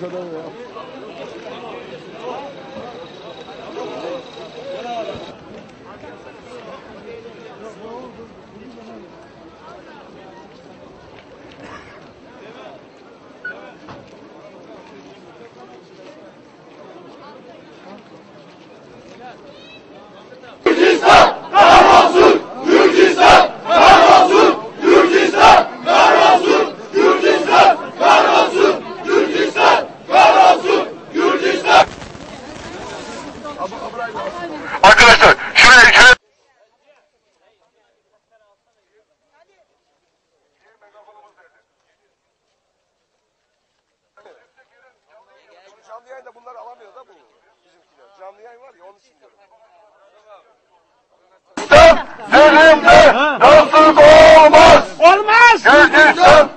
kadar ya. Arkadaşlar alamıyor da bu bizimkiler. Canlı yayın var ya onun için diyorum. Seninle dostluk olmaz. Olmaz! Gürcistan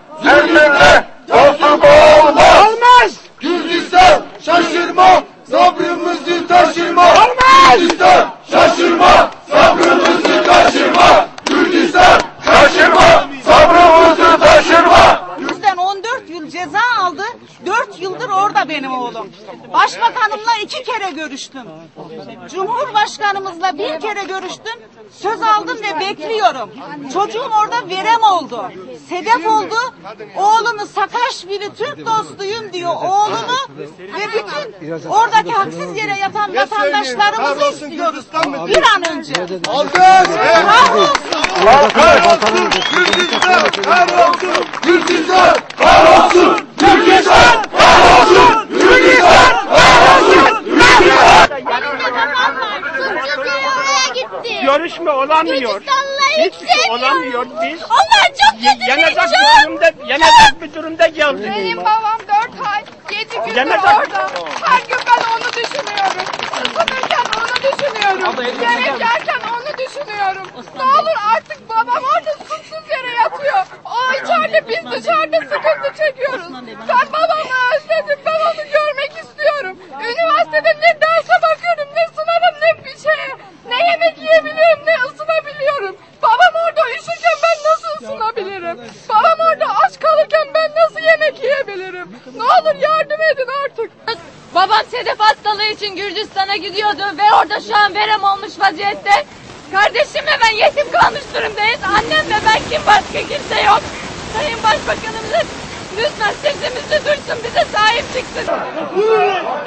Başbakanımla iki kere görüştüm. Cumhurbaşkanımızla bir kere görüştüm. Söz aldım ve bekliyorum. Çocuğum orada verem oldu. Sedef oldu. Oğlumu Sakaşvili Türk dostuyum diyor. Oğlumu ve bütün oradaki haksız yere yatan vatandaşlarımızı istiyoruz. Bir an önce. Kahrolsun Gürcistan kahrolsun Gürcistan kahrolsun Gürcistan kahrolsun Gürcistan kahrolsun oraya gitti. Görüşme olamıyor. Hiçbir şey olamıyor. Biz Onlar çok kötü yenecek bir durumda, yenecek bir durumda geldik. Benim babam 4 ay, 7 gündür Yemez orada. Her gün ben onu düşünüyorum. Isınırken onu düşünüyorum. Yemek yerken onu düşünüyorum. Ne olur artık babam orada suçsuz yere yatıyor. O içeride biz dışarıda sıkıntı çekiyoruz. Ben babamı özledim. Ben onu görmek istiyorum. Üniversitede ne derse bakıyorum ne sınava ne bir şeye. Ne yemek yiyebiliyorum ne ısınabiliyorum. Babam orada üşürken ben nasıl ısınabilirim? Babam orada aç kalırken ben nasıl yemek yiyebilirim? Ne olur yardım edin artık. Babam sedef hastalığı için Gürcistan'a gidiyordu ve orada şu an verem olmuş vaziyette. Kardeşim ve ben yetim kalmış durumdayız. Annem ve ben kim başka kimse yok. Sayın Başbakanımız lütfen sesimizi duysun bize sahip çıksın.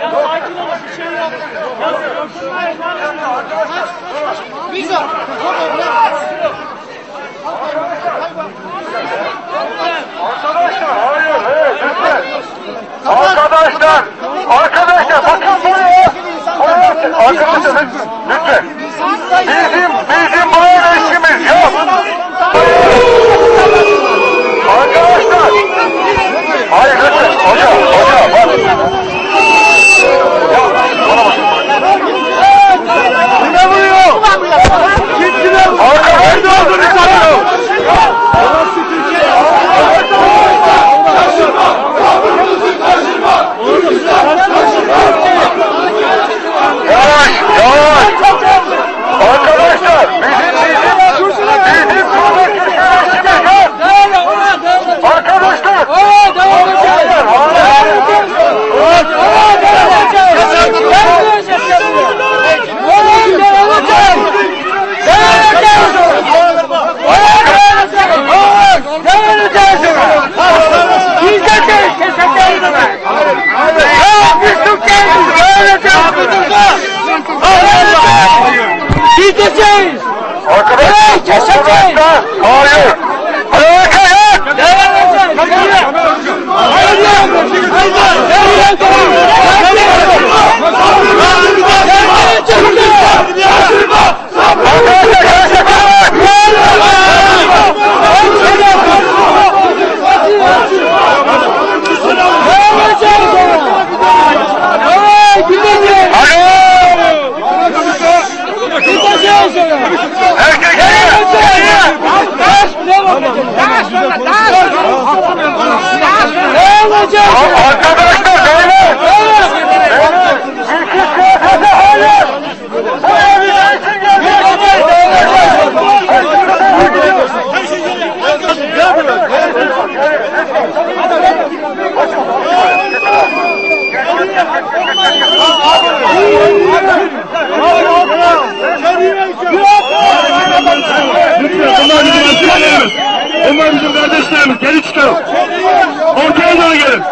Ya sakin olun bir şey yok. Ya dokunmayın. Arkadaşlar hayır hayır lütfen. Arkadaşlar arkadaşlar bakın buraya. Arkadaşlar lütfen. Bizim Arkadaşlar! Hayır! Umarım kardeşlerim geri çıkın. Ortaya doğru gelin.